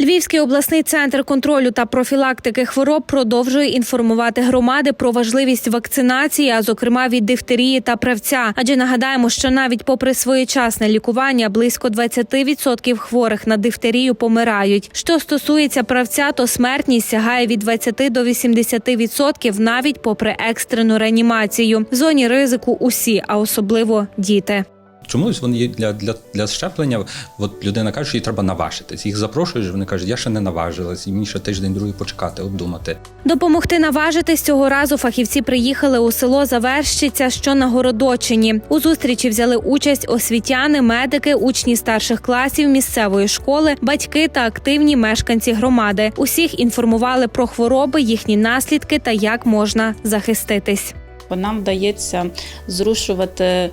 Львівський обласний центр контролю та профілактики хвороб продовжує інформувати громади про важливість вакцинації, а зокрема від дифтерії та правця. Адже нагадаємо, що навіть попри своєчасне лікування близько 20% хворих на дифтерію помирають. Що стосується правця, то смертність сягає від 20 до 80% навіть попри екстрену реанімацію. В зоні ризику усі, а особливо діти. Чомусь вони для, для, для щеплення. От людина каже, що їй треба наважитись. Їх запрошуєш, вони кажуть, я ще не наважилась, і мені ще тиждень другий почекати, обдумати. Допомогти наважитись цього разу фахівці приїхали у село Заверщиця, що на Городочині. У зустрічі взяли участь освітяни, медики, учні старших класів місцевої школи, батьки та активні мешканці громади. Усіх інформували про хвороби, їхні наслідки та як можна захиститись. Нам вдається зрушувати е,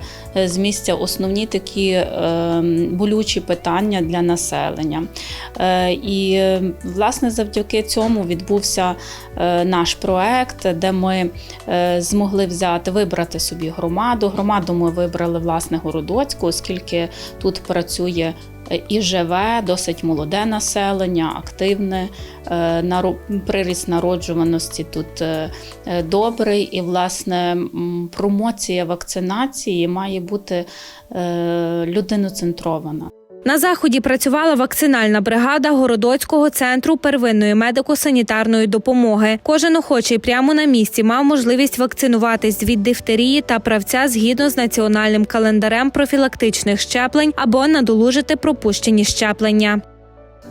з місця основні такі е, болючі питання для населення. Е, І власне завдяки цьому відбувся наш проект, де ми змогли взяти вибрати собі громаду. Громаду ми вибрали власне Городоцьку, оскільки тут працює. Е, І живе досить молоде населення, активне, е, приріст народжуваності тут е, добрий, і власне промоція вакцинації має бути людиноцентрована. На заході працювала вакцинальна бригада Городоцького центру первинної медико-санітарної допомоги. Кожен охочий прямо на місці мав можливість вакцинуватись від дифтерії та правця згідно з національним календарем профілактичних щеплень або надолужити пропущені щеплення.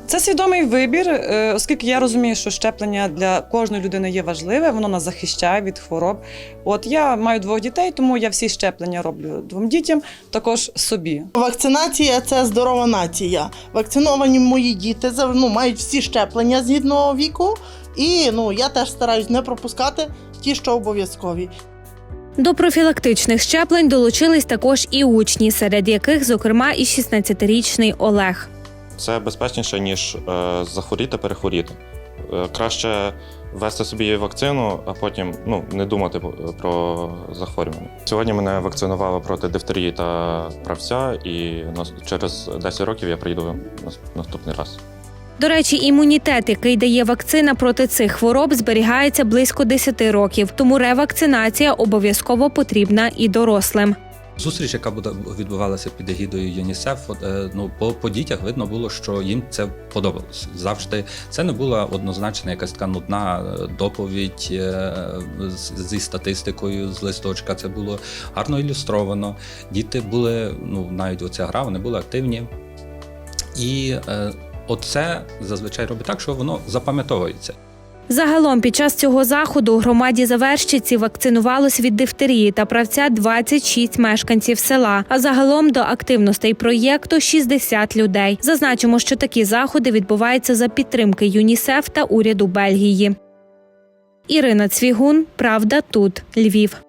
Це свідомий вибір, е, оскільки я розумію, що щеплення для кожної людини є важливе, воно нас захищає від хвороб. От я маю двох дітей, тому я всі щеплення роблю двом дітям, також собі. Вакцинація це здорова нація. Вакциновані мої діти ну, мають всі щеплення згідно віку. І ну, я теж стараюсь не пропускати ті, що обов'язкові. До профілактичних щеплень долучились також і учні, серед яких, зокрема, і 16-річний Олег. Це безпечніше, ніж е, захворіти, перехворіти. Е, краще ввести собі вакцину, а потім ну, не думати про захворювання. Сьогодні мене вакцинували проти дифтерії та правця, і через 10 років я прийду нас- наступний раз. До речі, імунітет, який дає вакцина проти цих хвороб, зберігається близько 10 років, тому ревакцинація обов'язково потрібна і дорослим. Зустріч, яка буде відбувалася під егідою ЮНІСЕФ, е, ну по, по дітях видно було, що їм це подобалось. Завжди це не була однозначна якась така нудна е, доповідь е, зі статистикою з листочка. Це було гарно ілюстровано. Діти були, ну навіть оця гра, вони були активні. І оце зазвичай робить так, що воно запам'ятовується. Загалом під час цього заходу у громаді Заверщиці вакцинувалось від дифтерії та правця 26 мешканців села. А загалом до активностей проєкту 60 людей. Зазначимо, що такі заходи відбуваються за підтримки ЮНІСЕФ та уряду Бельгії. Ірина Цвігун, Правда, тут Львів.